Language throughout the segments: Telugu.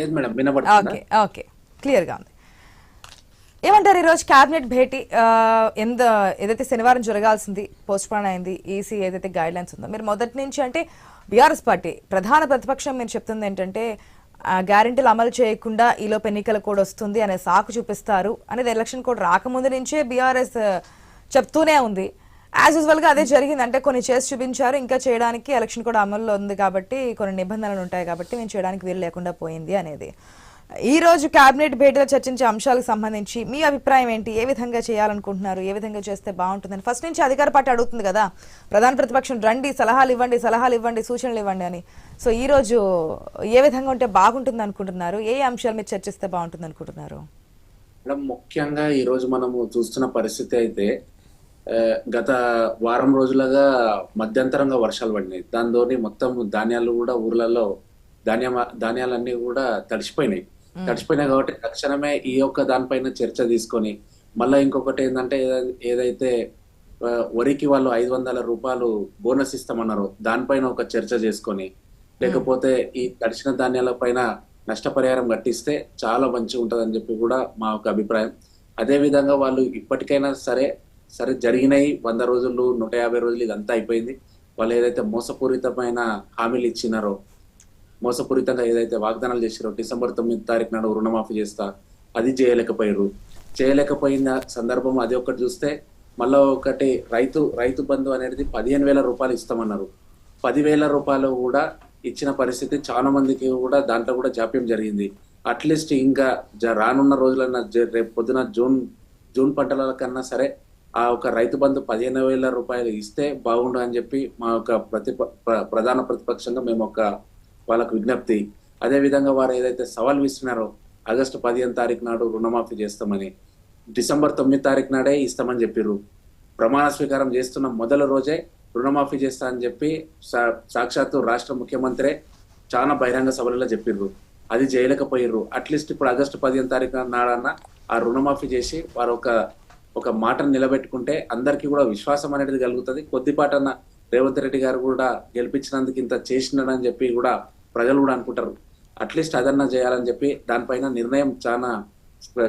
లేదు మేడం వినబడుతుంది? Okay okay. క్లియర్గా ఉంది. ఏమంటారు ఈరోజు క్యాబినెట్ భేటీ ఎంత ఏదైతే శనివారం జరగాల్సింది పోస్ట్ పోన్ అయింది ఈసీ ఏదైతే గైడ్ లైన్స్ ఉందో మీరు మొదటి నుంచి అంటే బీఆర్ఎస్ పార్టీ ప్రధాన ప్రతిపక్షం మీరు చెప్తుంది ఏంటంటే గ్యారెంటీలు అమలు చేయకుండా ఈలోపు ఎన్నికల కోడ్ వస్తుంది అనే సాకు చూపిస్తారు అనేది ఎలక్షన్ కోడ్ రాకముందు నుంచే బీఆర్ఎస్ చెప్తూనే ఉంది. యాజ్ యూజువల్గా అదే జరిగింది అంటే కొన్ని చేసి చూపించారు. ఇంకా చేయడానికి ఎలక్షన్ కూడా అమల్లో ఉంది కాబట్టి కొన్ని నిబంధనలు ఉంటాయి కాబట్టి మేము చేయడానికి వీలు లేకుండా పోయింది అనేది. ఈ రోజు కేబినెట్ భేటీలో చర్చించే అంశాలకు సంబంధించి మీ అభిప్రాయం ఏంటి? ఏ విధంగా చేయాలనుకుంటున్నారు? ఏ విధంగా చేస్తే బాగుంటుందని ఫస్ట్ నుంచి అధికార పార్టీ అడుగుతుంది కదా. ప్రధాన ప్రతిపక్షం రండి సలహాలు ఇవ్వండి సలహాలు ఇవ్వండి సూచనలు ఇవ్వండి అని. సో ఈ రోజు ఏ విధంగా ఉంటే బాగుంటుంది అనుకుంటున్నారు? ఏ అంశాలు మీరు చర్చిస్తే బాగుంటుంది అనుకుంటున్నారు? ముఖ్యంగా ఈ రోజు మనము చూస్తున్న పరిస్థితి అయితే గత వారం రోజులుగా మధ్యంతరంగా వర్షాలు పడినాయి. దాంతో మొత్తం ధాన్యాలు కూడా ఊర్లలో ధాన్యం ధాన్యాలన్నీ కూడా తడిసిపోయినాయి. తడిసిపోయినాయి కాబట్టి తక్షణమే ఈ యొక్క దానిపైన చర్చ తీసుకొని మళ్ళా ఇంకొకటి ఏంటంటే ఏదై- ఏదైతే వరికి వాళ్ళు ఐదు వందల రూపాయలు బోనస్ ఇస్తామన్నారు దానిపైన ఒక చర్చ చేసుకొని లేకపోతే ఈ తడిసిన ధాన్యాల పైన నష్టపరిహారం కట్టిస్తే చాలా మంచిగా ఉంటదని చెప్పి కూడా మా యొక్క అభిప్రాయం. అదే విధంగా వాళ్ళు ఇప్పటికైనా సరే సరే జరిగినాయి. వంద రోజులు నూట యాభై రోజులు ఇదంతా అయిపోయింది. వాళ్ళు ఏదైతే మోసపూరితమైన హామీలు ఇచ్చినారో మోసపూరితంగా ఏదైతే వాగ్దానాలు చేసినారో డిసెంబర్ తొమ్మిది తారీఖు నాడు రుణమాఫీ చేస్తా అది చేయలేకపోయారు చేయలేకపోయిన సందర్భం అది ఒకటి చూస్తే మళ్ళా ఒకటి రైతు రైతు బంధు అనేది పదిహేను వేల రూపాయలు ఇస్తామన్నారు. పదివేల రూపాయలు కూడా ఇచ్చిన పరిస్థితి చాలా మందికి కూడా దాంట్లో కూడా జాప్యం జరిగింది. అట్లీస్ట్ ఇంకా జ- రానున్న రోజులన్నా జ- రేపు పొద్దున జూన్ జూన్ పంటల కన్నా సరే ఆ ఒక రైతు బంధు పదిహేను వేల రూపాయలు ఇస్తే బాగుండు అని చెప్పి మా యొక్క ప్రతి ప్రధాన ప్రతిపక్షంగా మేము ఒక వాళ్ళకు విజ్ఞప్తి. అదే విధంగా వారు ఏదైతే సవాల్ విస్తున్నారో ఆగస్టు పదిహేను తారీఖు నాడు రుణమాఫీ చేస్తామని డిసెంబర్ తొమ్మిది తారీఖు నాడే ఇస్తామని చెప్పిర్రు. ప్రమాణ స్వీకారం చేస్తున్న మొదల రోజే రుణమాఫీ చేస్తా అని చెప్పి సా- సాక్షాత్తు రాష్ట్ర ముఖ్యమంత్రే చాలా బహిరంగ సభలలో చెప్పిర్రు. అది చేయలేకపోయిర్రు అట్లీస్ట్ ఇప్పుడు ఆగస్టు పదిహేను తారీఖు నాడన్న ఆ రుణమాఫీ చేసి వారు ఒక ఒక మాటను నిలబెట్టుకుంటే అందరికీ కూడా విశ్వాసం అనేది కలుగుతుంది. కొద్దిపాటన్న రేవంత్ రెడ్డి గారు కూడా గెలిపించినందుకు ఇంత చేసినాడని చెప్పి కూడా ప్రజలు కూడా అనుకుంటారు. అట్లీస్ట్ అదన్నా చేయాలని చెప్పి దానిపైన నిర్ణయం చాలా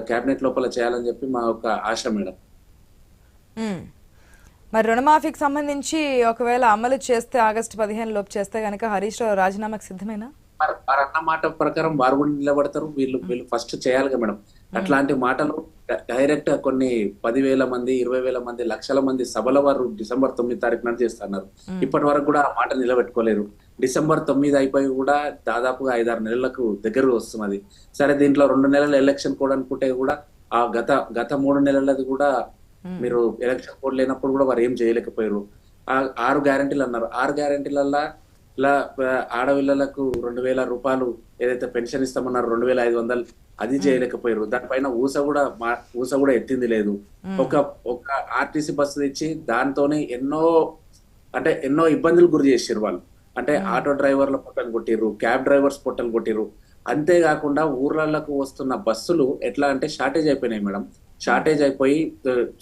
కేబినెట్ లోపల చేయాలని చెప్పి మా యొక్క ఆశ మేడం. మరి రుణమాఫీకి సంబంధించి ఒకవేళ అమలు చేస్తే ఆగస్టు పదిహేను లోపు చేస్తే కనుక హరీష్ రావు రాజీనామాకి సిద్ధమేనా? వారు అన్న మాట ప్రకారం వారు కూడా నిలబడతారు. వీళ్ళు వీళ్ళు ఫస్ట్ చేయాలిగా మేడం. అట్లాంటి మాటలు డైరెక్ట్ కొన్ని పదివేల మంది ఇరవై వేల మంది లక్షల మంది సభల వారు డిసెంబర్ తొమ్మిది తారీఖు నాడు చేస్తున్నారు. ఇప్పటి వరకు కూడా ఆ మాట నిలబెట్టుకోలేరు. డిసెంబర్ తొమ్మిది అయిపోయి కూడా దాదాపుగా ఐదారు నెలలకు దగ్గర వస్తున్నది సరే దీంట్లో రెండు నెలల ఎలక్షన్ కోడ్ అనుకుంటే కూడా ఆ గత గత మూడు నెలలది కూడా మీరు ఎలక్షన్ కోడ్ లేనప్పుడు కూడా వారు ఏం చేయలేకపోయారు. ఆ ఆరు గ్యారెంటీలు అన్నారు. ఆరు గ్యారెంటీలల్లా ఇలా ఆ, ఆడపిల్లలకు రెండు వేల రూపాయలు ఏదైతే పెన్షన్ ఇస్తామన్నారు రెండు వేల ఐదు వందలు అది చేయలేకపోయారు దానిపైన ఊస కూడా మా ఊస కూడా ఎత్తింది లేదు. ఒక ఒక ఆర్టీసీ బస్సు తెచ్చి దాంతోనే ఎన్నో అంటే ఎన్నో ఇబ్బందులు గురి చేసారు వాళ్ళు. అంటే ఆటో డ్రైవర్ల పొట్టలు కొట్టిర్రు క్యాబ్ డ్రైవర్స్ పొట్టలు కొట్టిర్రు. అంతేకాకుండా ఊర్లకు వస్తున్న బస్సులు ఎట్లా అంటే షార్టేజ్ అయిపోయినాయి మేడం. షార్టేజ్ అయిపోయి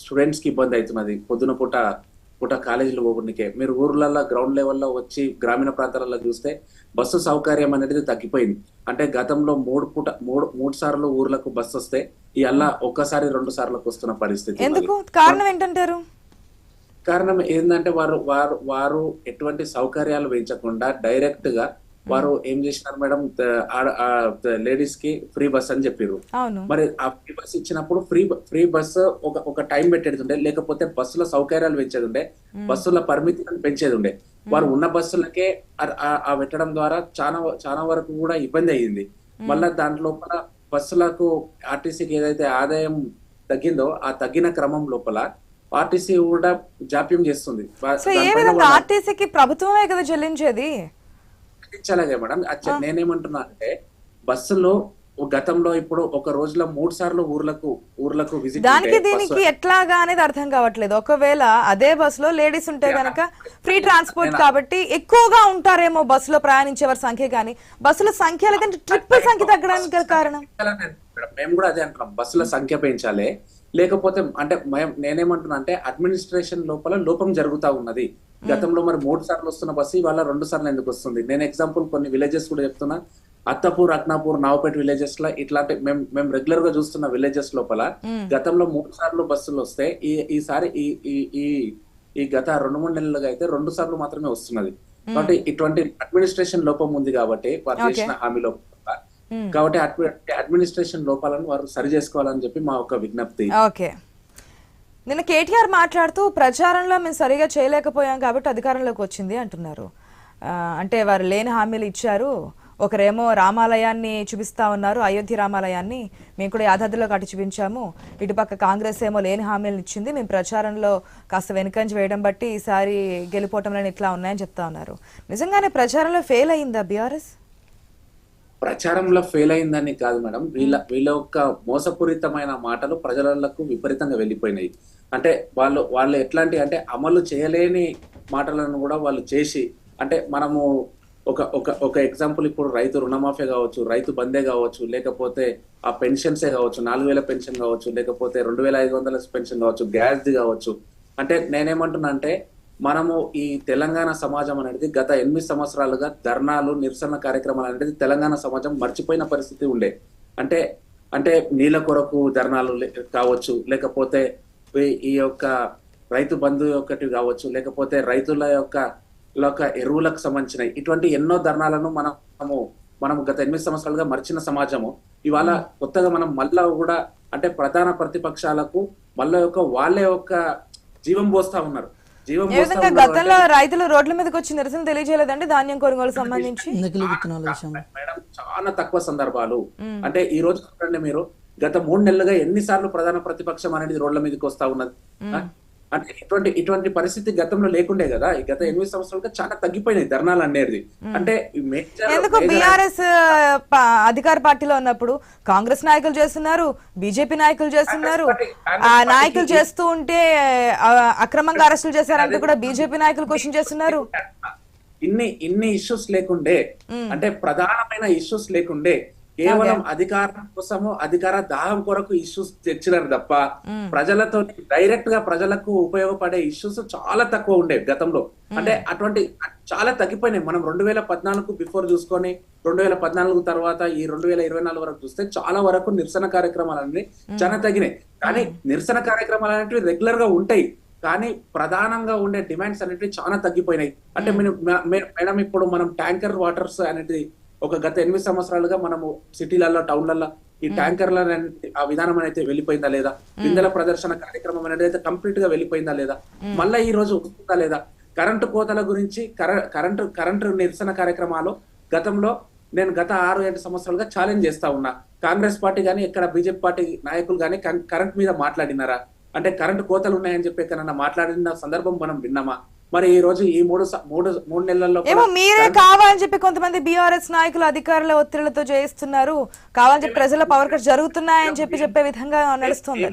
స్టూడెంట్స్కి ఇబ్బంది అవుతున్నది. పొద్దున పూట పూట కాలేజీలు పోకుండా మీరు ఊర్లలో గ్రౌండ్ లెవెల్లో వచ్చి గ్రామీణ ప్రాంతాలలో చూస్తే బస్సు సౌకర్యం అనేది తగ్గిపోయింది. అంటే గతంలో మూడు పూట మూడు మూడు సార్లు ఊర్లకు బస్సు వస్తే ఈ అల్లా ఒక్కసారి రెండు సార్లకు వస్తున్న పరిస్థితి. ఎందుకు? కారణం ఏంటంటారు? కారణం ఏంటంటే వారు వారు వారు ఎటువంటి సౌకర్యాలు పెంచకుండా డైరెక్ట్గా వారు ఏం చేసినారు మేడం? లేడీస్కి ఫ్రీ బస్ అని చెప్పారు మరి ఆ ఫ్రీ బస్ ఇచ్చినప్పుడు ఫ్రీ ఫ్రీ బస్ ఒక ఒక టైం పెట్టేది ఉండే లేకపోతే బస్సుల సౌకర్యాలు పెంచేది ఉండే బస్సుల పరిమితిని పెంచేది ఉండే వారు ఉన్న బస్సులకే ఆ- పెట్టడం ద్వారా చాలా చాలా వరకు కూడా ఇబ్బంది అయ్యింది. మళ్ళా దాంట్ లోపల బస్సులకు ఆర్టీసీకి ఏదైతే ఆదాయం తగ్గిందో ఆ తగ్గిన క్రమం లోపల ఆర్టీసీ కూడా జాప్యం చేస్తుంది. ఆర్టీసీకి ప్రభుత్వమే కదా చెల్లించేది? తగ్గించాలగే మేడం. అచ్చ- నేనేమంటున్నా అంటే బస్సులో గతంలో ఇప్పుడు ఒక రోజులో మూడు సార్లు ఊర్లకు ఊర్లకు విజిట్ దానికి దీనికి ఎట్లాగా అనేది అర్థం కావట్లేదు. ఒకవేళ అదే బస్సులో లేడీస్ ఉంటే గనక ఫ్రీ ట్రాన్స్పోర్ట్ కాబట్టి ఎక్కువగా ఉంటారేమో బస్సులో ప్రయాణించే వారి సంఖ్య కానీ బస్సుల సంఖ్య లేదంటే సంఖ్య తగ్గడానికి కారణం. మేము కూడా అదే అంటున్నాం. బస్సుల సంఖ్య పెంచాలి. లేకపోతే అంటే నేనేమంటున్నా అంటే అడ్మినిస్ట్రేషన్ లోపల లోపం జరుగుతా ఉన్నది. గతంలో మరి మూడు సార్లు వస్తున్న బస్సు ఇవాళ రెండు సార్లు ఎందుకు వస్తుంది? నేను ఎగ్జాంపుల్ కొన్ని విలేజెస్ కూడా చెప్తున్నా. అత్తపూర్ అక్నాపూర్ నావపేట విలేజెస్లో ఇట్లాంటి మేము మేము రెగ్యులర్గా చూస్తున్న విలేజెస్ లోపల గతంలో మూడు సార్లు బస్సులు వస్తే ఈ ఈసారి ఈ ఈ ఈ గత రెండు మూడు నెలలుగా అయితే రెండు సార్లు మాత్రమే వస్తున్నది. కాబట్టి ఇటువంటి అడ్మినిస్ట్రేషన్ లోపం ఉంది కాబట్టి వారు. చేసిన హామీ మ్మ్. కాబట్టి అడ్మి- అడ్మినిస్ట్రేషన్ లోపాలను వారు సరి చేసుకోవాలని చెప్పి మా ఒక విజ్ఞప్తి. ఓకే. నిన్న కేటీఆర్ మాట్లాడుతూ ప్రచారంలో మేము సరిగా చేయలేకపోయాం కాబట్టి అధికారంలోకి వచ్చింది అంటున్నారు. అంటే వారు లేని హామీలు ఇచ్చారు. ఒకరేమో రామాలయాన్ని చూపిస్తా ఉన్నారు అయోధ్య రామాలయాన్ని. మేము కూడా యాదాద్రిలో కట్టి చూపించాము. ఇటుపక్క కాంగ్రెస్ ఏమో లేని హామీలను ఇచ్చింది. మేము ప్రచారంలో కాస్త వెనుకంజ వేయడం బట్టి ఈసారి గెలిపోవటంలో ఇట్లా ఉన్నాయని చెప్తా ఉన్నారు. నిజంగానే ప్రచారంలో ఫెయిల్ అయిందా బీఆర్ఎస్? ప్రచారంలో ఫెయిల్ అయిందని కాదు మేడం. వీళ్ళ వీళ్ళ యొక్క మోసపూరితమైన మాటలు ప్రజలకు విపరీతంగా వెళ్ళిపోయినాయి. అంటే వాళ్ళు వాళ్ళు ఎట్లాంటి అంటే అమలు చేయలేని మాటలను కూడా వాళ్ళు చేసి అంటే మనము ఒక ఒక ఒక ఎగ్జాంపుల్ ఇప్పుడు రైతు రుణమాఫీ కావచ్చు రైతు బందే కావచ్చు లేకపోతే ఆ పెన్షన్సే కావచ్చు నాలుగు వేల పెన్షన్ కావచ్చు లేకపోతే రెండు వేల ఐదు వందల పెన్షన్ కావచ్చు గ్యాస్ది కావచ్చు. అంటే నేనేమంటున్నా అంటే మనము ఈ తెలంగాణ సమాజం అనేది గత ఎనిమిది సంవత్సరాలుగా ధర్నాలు నిరసన కార్యక్రమాలు అనేది తెలంగాణ సమాజం మర్చిపోయిన పరిస్థితి ఉండే. అంటే అంటే నీళ్ళ కొరకు ధర్నాలు కావచ్చు లేకపోతే ఈ- యొక్క రైతు బంధు ఒకటి కావచ్చు లేకపోతే రైతుల యొక్క యొక్క ఎరువులకు సంబంధించిన ఇటువంటి ఎన్నో ధర్నాలను మనము మనం గత ఎనిమిది సంవత్సరాలుగా మర్చిన సమాజము. ఇవాళ కొత్తగా మనం మళ్ళా కూడా అంటే ప్రధాన ప్రతిపక్షాలకు మళ్ళా యొక్క వాళ్ళ యొక్క జీవం పోస్తా ఉన్నారు. గతంలో రైతులు రోడ్ల మీదకి వచ్చి నిరసన తెలియజేయలేదండి? ధాన్యం కొనుగోలు సంబంధించి? నకిలీ విత్తనాల విషయం? మేడం చాలా తక్కువ సందర్భాలు. అంటే ఈ రోజు చూడండి మీరు గత మూడు నెలలుగా ఎన్నిసార్లు ప్రధాన ప్రతిపక్షం అనేది రోడ్ల మీదకి వస్తా ఉన్నది? అంటే ఇటువంటి ఇటువంటి పరిస్థితి గతంలో లేకుండే కదా. ఈ గత ఎనిమిది సంవత్సరాలుగా చాలా తగ్గిపోయినాయి ధర్నాలు అనేది. అంటే ఎందుకు బీఆర్ఎస్ అధికార పార్టీలో ఉన్నప్పుడు కాంగ్రెస్ నాయకులు చేస్తున్నారు బీజేపీ నాయకులు చేస్తున్నారు ఆ నాయకులు చేస్తూ ఉంటే అక్రమంగా అరెస్టులు చేశారంటూ కూడా బీజేపీ నాయకులు క్వశ్చన్ చేస్తున్నారు. ఇన్ని ఇన్ని ఇష్యూస్ లేకుండే అంటే ప్రధానమైన ఇష్యూస్ లేకుండే కేవలం అధికారం కోసము అధికార దాహం కొరకు ఇష్యూస్ తెచ్చినారు తప్ప ప్రజలతో డైరెక్ట్గా ప్రజలకు ఉపయోగపడే ఇష్యూస్ చాలా తక్కువ ఉండే గతంలో. అంటే అటువంటి చాలా తగ్గిపోయినాయి. మనం రెండు వేల పద్నాలుగు బిఫోర్ చూసుకొని రెండు వేల పద్నాలుగు తర్వాత ఈ రెండు వేల ఇరవై నాలుగు వరకు చూస్తే చాలా వరకు నిరసన కార్యక్రమాలు అనేవి చాలా తగ్గినాయి. కానీ నిరసన కార్యక్రమాలు అనేవి రెగ్యులర్గా ఉంటాయి. కానీ ప్రధానంగా ఉండే డిమాండ్స్ అనేటివి చాలా తగ్గిపోయినాయి. అంటే మేడం ఇప్పుడు మనం ట్యాంకర్ వాటర్స్ అనేది ఒక గత ఎనిమిది సంవత్సరాలుగా మనము సిటీలలో టౌన్లలో ఈ ట్యాంకర్ల ఆ విధానం అనేది వెళ్ళిపోయిందా లేదా? బిందెల ప్రదర్శన కార్యక్రమం అనేది అయితే కంప్లీట్గా వెళ్ళిపోయిందా లేదా? మళ్ళా ఈ రోజు వస్తుందా లేదా? కరెంటు కోతల గురించి కర- కరెంటు కరెంటు నిరసన కార్యక్రమాలు గతంలో నేను గత ఆరు ఏడు సంవత్సరాలుగా ఛాలెంజ్ చేస్తా ఉన్నా. కాంగ్రెస్ పార్టీ గానీ ఇక్కడ బీజేపీ పార్టీ నాయకులు గానీ కన్- కరెంట్ మీద మాట్లాడినారా? అంటే కరెంటు కోతలు ఉన్నాయని చెప్పి ఎక్కడన్నా మాట్లాడిన సందర్భం మనం విన్నామా? మరి ఈ రోజు ఈ మూడు మూడు మూడు నెలల్లో ఏమో మీరే కావాలని చెప్పి కొంతమంది బీఆర్ఎస్ నాయకులు అధికారుల ఒత్తిళ్ళతో చేయిస్తున్నారు. కావాలని చెప్పి ప్రజల పవర్ కట్స్ జరుగుతున్నాయని చెప్పి చెప్పే విధంగా నడుస్తుంది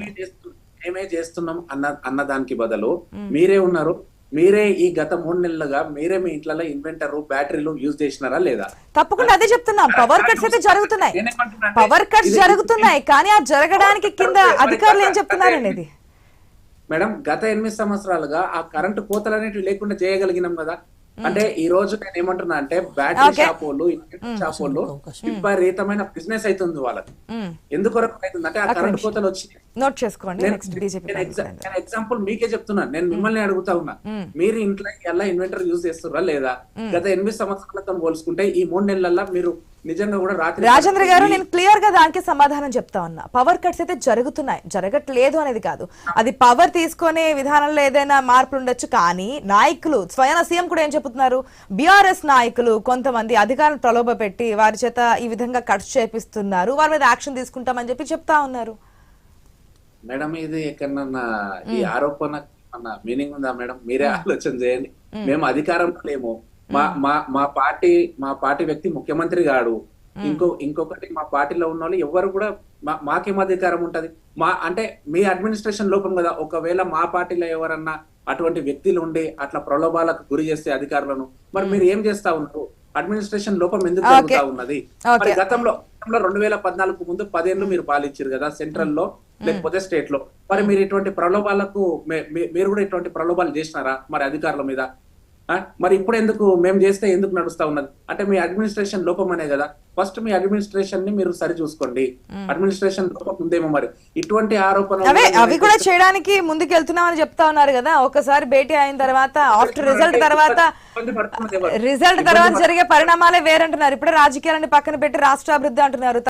ఏమే చేస్తున్నాం అన్న అన్న దానికి బదులు మీరే ఉన్నారు. మీరే ఈ గత మూడు నెలలుగా మీరే మీ ఇంట్లో ఇన్వెంటర్ బ్యాటరీలు యూజ్ చేసినారా లేదా? తప్పకుండా అదే చెప్తున్నాం. పవర్ కట్స్ అయితే జరుగుతున్నాయి. పవర్ కట్స్ జరుగుతున్నాయి కానీ ఆ జరగడానికి కింద అధికారులు ఏం చెప్తున్నారు అనేది మేడం గత ఎనిమిది సంవత్సరాలుగా ఆ కరెంటు కోతలు అనేటివి లేకుండా చేయగలిగినాం కదా. అంటే ఈ రోజు నేను ఏమంటున్నా అంటే బ్యాటరీ. షాప్ వాళ్ళు షాప్ వాళ్ళు విపరీతమైన బిజినెస్ అవుతుంది వాళ్ళకి మ్మ్. ఎందుకొరకు అవుతుంది అంటే ఆ కరెంటు కోతలు వచ్చినాయి. నోట్ చేసుకోండి నేను ఎగ్జాంపుల్ మీకే చెప్తున్నాను నేను మిమ్మల్ని అడుగుతా ఉన్నా. మీరు ఇంట్లో ఎలా ఇన్వెంటర్ యూజ్ చేస్తున్నారా లేదా? గత ఎనిమిది సంవత్సరాలతో పోల్చుకుంటే ఈ మూడు నెలల్లో మీరు నిజంగా కూడా రాత్రి రాజేంద్ర గారు నేను క్లియర్గా దానికి సమాధానం చెప్తా ఉన్నా. పవర్ కట్స్ అయితే జరుగుతున్నాయి. జరగట్లేదు అనేది కాదు. అది పవర్ తీసుకునే విధానంలో ఏదైనా మార్పులు ఉండొచ్చు కానీ నాయకులు స్వయం సీఎం కూడా ఏం చెప్తున్నారు బీఆర్ఎస్ నాయకులు కొంతమంది అధికారులను ప్రలోభ పెట్టి వారి చేత ఈ విధంగా కట్స్ చేపిస్తున్నారు. వారి మీద యాక్షన్ తీసుకుంటామని చెప్పి చెప్తా ఉన్నారు. మేడం ఇది ఎక్కడన్నా ఈ ఆరోపణ మీనింగ్ ఉందా మేడం? మీరే ఆలోచన చేయండి. మేము అధికారంలో లేము. మా మా మా పార్టీ మా పార్టీ వ్యక్తి ముఖ్యమంత్రి గాడు. ఇంకో ఇంకొకటి మా పార్టీలో ఉన్న వాళ్ళు ఎవరు కూడా మా- మాకేం అధికారం ఉంటది. మా అంటే మీ అడ్మినిస్ట్రేషన్ లోపం కదా. ఒకవేళ మా పార్టీలో ఎవరన్నా అటువంటి వ్యక్తులు ఉండి అట్లా ప్రలోభాలకు గురి చేస్తే అధికారులను మరి మీరు ఏం చేస్తా ఉన్నారు? అడ్మినిస్ట్రేషన్ లోపం ఎందుకు. జరుగుతా ఉన్నది. మరి గతంలో గతంలో రెండు వేల పద్నాలుగు ముందు పదేళ్ళు మీరు పాలించారు కదా సెంట్రల్లో లేకపోతే స్టేట్లో. మరి మీరు ఇటువంటి ప్రలోభాలకు మీరు కూడా ఇటువంటి ప్రలోభాలు చేసినారా? మరి అధికారుల మీద? మరి ఇప్పుడు ఎందుకు మేము చేస్తే ఎందుకు నడుస్తా ఉన్నది? అంటే మీ అడ్మినిస్ట్రేషన్ లోపం అనే కదా. ఫస్ట్ మీ అడ్మినిస్ట్రేషన్ని మీరు సరి చూసుకోండి. అడ్మినిస్ట్రేషన్ లోపం ఉందేమో మరి. ఇటువంటి ఆరోపణ అవే అవి కూడా చేయడానికి ముందుకు వెళ్తున్నామని చెప్తా ఉన్నారు కదా. ఒకసారి భేటీ అయిన తర్వాత ఆఫ్టర్ రిజల్ట్ తర్వాత? రిజల్ట్ తర్వాత జరిగే పరిణామాలే వేరంటున్నారు. ఇప్పుడే రాజకీయాలని పక్కన పెట్టి రాష్ట్ర అభివృద్ధి అంటున్నారు.